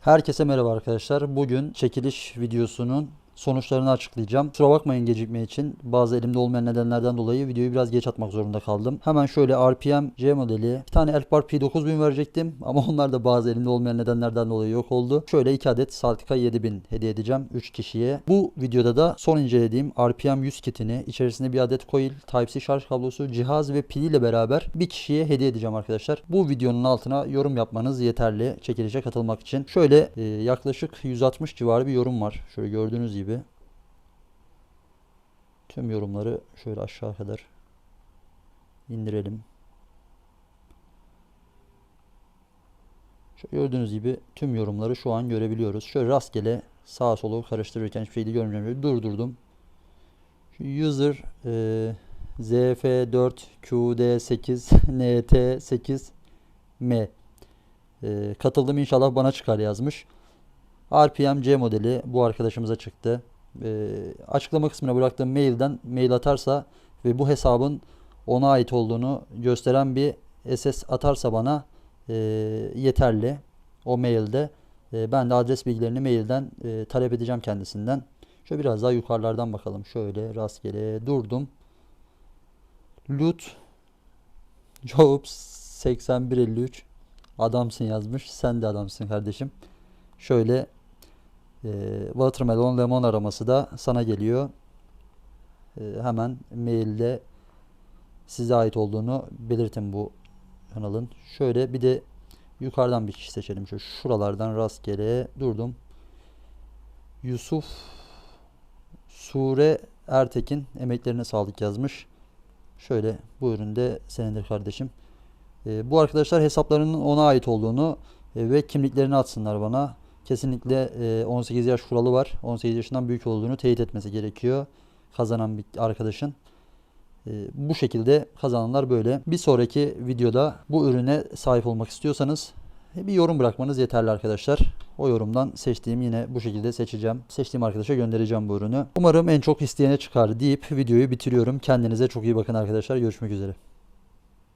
Herkese merhaba arkadaşlar. Bugün çekiliş videosunun sonuçlarını açıklayacağım. Kusura bakmayın gecikme için. Bazı elimde olmayan nedenlerden dolayı videoyu biraz geç atmak zorunda kaldım. Hemen şöyle RPM C modeli bir tane Elfbar P9000 verecektim ama onlar da bazı elimde olmayan nedenlerden dolayı yok oldu. Şöyle 2 adet Saltika 7000 hediye edeceğim 3 kişiye. Bu videoda da son incelediğim RPM 100 kitini içerisinde bir adet coil, Type-C şarj kablosu, cihaz ve piliyle beraber bir kişiye hediye edeceğim arkadaşlar. Bu videonun altına yorum yapmanız yeterli çekilişe katılmak için. Şöyle e, yaklaşık 160 civarı bir yorum var. Şöyle gördüğünüz gibi. Tüm yorumları şöyle aşağı kadar indirelim. Şöyle gördüğünüz gibi tüm yorumları şu an görebiliyoruz. Şöyle rastgele sağa solu karıştırırken hiçbir şey de görmeyeceğim. Durdurdum. Şu user e, ZF4QD8NT8M e, katıldım inşallah bana çıkar yazmış. RPM C modeli bu arkadaşımıza çıktı. E, açıklama kısmına bıraktığım mailden mail atarsa ve bu hesabın ona ait olduğunu gösteren bir SS atarsa bana e, yeterli. O mailde e, ben de adres bilgilerini mailden e, talep edeceğim kendisinden. Şöyle biraz daha yukarılardan bakalım. Şöyle rastgele durdum. Lut Jobs 8153 adamsın yazmış. Sen de adamsın kardeşim. Şöyle e, Watermelon Lemon araması da sana geliyor. E, hemen mailde size ait olduğunu belirtin bu kanalın. Şöyle bir de yukarıdan bir kişi seçelim. Şöyle şuralardan rastgele durdum. Yusuf Sure Ertekin emeklerine sağlık yazmış. Şöyle bu üründe senedir kardeşim. E, bu arkadaşlar hesaplarının ona ait olduğunu e, ve kimliklerini atsınlar bana. Kesinlikle e, 18 yaş kuralı var. 18 yaşından büyük olduğunu teyit etmesi gerekiyor kazanan bir arkadaşın. E, bu şekilde kazananlar böyle. Bir sonraki videoda bu ürüne sahip olmak istiyorsanız e, bir yorum bırakmanız yeterli arkadaşlar. O yorumdan seçtiğim yine bu şekilde seçeceğim. Seçtiğim arkadaşa göndereceğim bu ürünü. Umarım en çok isteyene çıkar deyip videoyu bitiriyorum. Kendinize çok iyi bakın arkadaşlar. Görüşmek üzere.